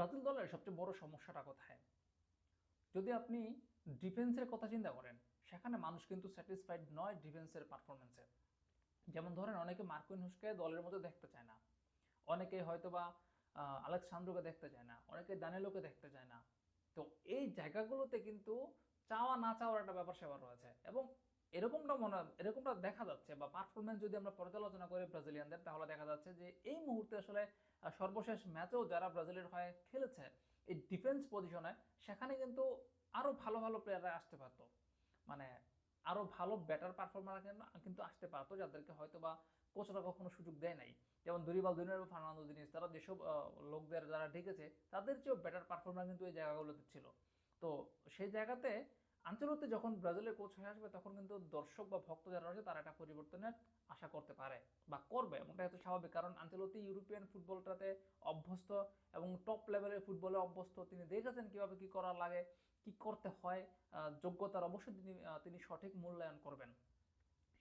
Brazil দলের সবচেয়ে বড় সমস্যাটা কোথায়? যদি আপনি ডিফেন্সের কথা চিন্তা করেন, সেখানে মানুষ কিন্তু স্যাটিসফাইড নয় ডিফেন্সের পারফরমেন্সে যেমন ধরেন, অনেকে মার্কুইন হুসকে দলের মধ্যে দেখতে চায় না। অনেকে হয়তো বা আলেকসান্দ্রকে দেখতে চায় না। অনেকে দানেলোকে দেখতে চায় না। তো এই জায়গাগুলোতে কিন্তু চাওয়া না চাওয়ার একটা ব্যাপার সেবার রয়েছে। এবং এরকমটা মনে এরকমটা দেখা যাচ্ছে বা পারফরমেন্স যদি আমরা পর্যালোচনা করি ব্রাজিলিয়ানদের, তাহলে দেখা যাচ্ছে যে এই মুহূর্তে আসলে সর্বশেষ ম্যাচেও যারা ব্রাজিলের হয়ে খেলেছে, এই ডিফেন্স পজিশনে সেখানে কিন্তু আরও ভালো ভালো প্লেয়াররা আসতে পারতো। মানে আরও ভালো বেটার পারফর্মার কিন্তু আসতে পারতো, যাদেরকে হয়তো বা কোচরা কখনো সুযোগ দেয় নাই। যেমন দুরিবাল দুনিয়ার ফার্নান্দো দিনিস, তারা যেসব লোকদের যারা ঢেকেছে তাদের চেয়েও বেটার পারফর্মার কিন্তু এই জায়গাগুলোতে ছিল। তো সেই জায়গাতে আঞ্চলতে যখন ব্রাজিলের কোচ হয়ে আসবে, তখন কিন্তু দর্শক বা ভক্ত যারা রয়েছে, তারা একটা পরিবর্তনের আশা করতে পারে বা করবে। এমনটা হয়তো স্বাভাবিক। কারণ আঞ্চলতে ইউরোপিয়ান ফুটবলটাতে অভ্যস্ত এবং টপ লেভেলের ফুটবলে অভ্যস্ত তিনি দেখেছেন কীভাবে কি করা লাগে, কি করতে হয় যোগ্যতার অবশ্যই তিনি তিনি সঠিক মূল্যায়ন করবেন।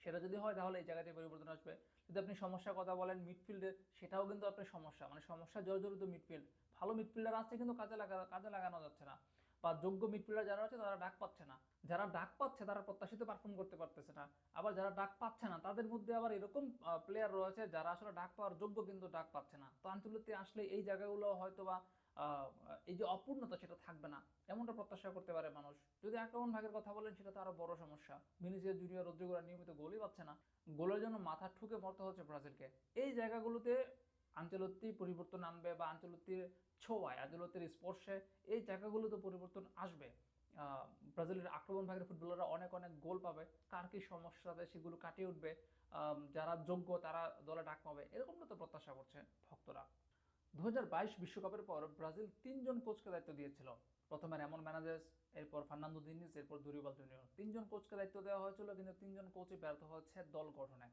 সেটা যদি হয়, তাহলে এই জায়গাতে পরিবর্তন আসবে। যদি আপনি সমস্যার কথা বলেন মিডফিল্ডে সেটাও কিন্তু আপনার সমস্যা। মানে সমস্যা জর্জরিত মিডফিল্ড ভালো মিডফিল্ডার আছে কিন্তু কাজে লাগা, কাজে লাগানো যাচ্ছে না। বা যোগ্য মিডফিল্ডার যারা আছে তারা ডাক পাচ্ছে না। যারা ডাক পাচ্ছে তারা প্রত্যাশিত পারফর্ম করতে পারতেছে না। আবার যারা ডাক পাচ্ছে না, তাদের মধ্যে আবার এরকম প্লেয়ার রয়েছে যারা আসলে ডাক পাওয়ার যোগ্য কিন্তু ডাক পাচ্ছে না। তো আঞ্চলিকতে আসলে এই জায়গাগুলো হয়তো বা এই যে অপূর্ণতা সেটা থাকবে না। এমনটা প্রত্যাশা করতে পারে মানুষ। যদি আক্রমণ ভাগের কথা বলেন, সেটা তো আরও বড় সমস্যা। ভিনিসিয়াস জুনিয়র রদ্রিগোরা নিয়মিত গোলই পাচ্ছে না। গোলের জন্য মাথা ঠুকে মরতে হচ্ছে ব্রাজিলকে। এই জায়গাগুলোতে আঞ্চলত্তি পরিবর্তন আনবে বা আঞ্চলত্তির ছোঁয়ায়, আঞ্চলত্তির স্পর্শে এই জায়গাগুলোতে পরিবর্তন আসবে। ব্রাজিলের আক্রমণ ভাগের ফুটবলাররা অনেক অনেক গোল পাবে। কার কি সমস্যা আছে সেগুলো কাটিয়ে উঠবে। যারা যোগ্য তারা দলে ডাক পাবে। এরকমটা তো প্রত্যাশা করছে ভক্তরা। দু বিশ্বকাপের পর ব্রাজিল তিনজন কোচকে দায়িত্ব দিয়েছিল। প্রথমে রেমন ম্যানেজেস এরপর ফার্নান্দো দিনিস, এরপর দুরিবাল জুনিয়র তিনজন কোচকে দায়িত্ব দেওয়া হয়েছিল, কিন্তু তিনজন কোচই ব্যর্থ হচ্ছে দল গঠনে।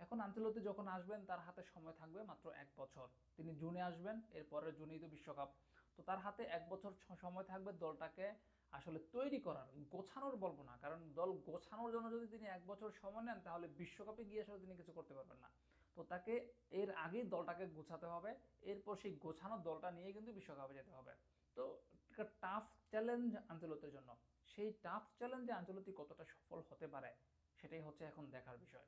এখন আঞ্চলতে যখন আসবেন, তার হাতে সময় থাকবে মাত্র এক বছর। তিনি জুনে আসবেন এরপরে জুনেই তো বিশ্বকাপ। তো তার হাতে এক বছর সময় থাকবে দলটাকে আসলে তৈরি করার, গোছানোর বলব না। কারণ দল গোছানোর জন্য যদি তিনি এক বছর সময় নেন, তাহলে বিশ্বকাপে গিয়ে আসলে তিনি কিছু করতে পারবেন না। তো তাকে এর আগেই দলটাকে গোছাতে হবে। এরপর সেই গোছানো দলটা নিয়ে কিন্তু বিশ্বকাপে যেতে হবে। তো একটা টাফ চ্যালেঞ্জ আঞ্চলতের জন্য। সেই টাফ চ্যালেঞ্জে আঞ্চলতি কতটা সফল হতে পারে, সেটাই হচ্ছে এখন দেখার বিষয়।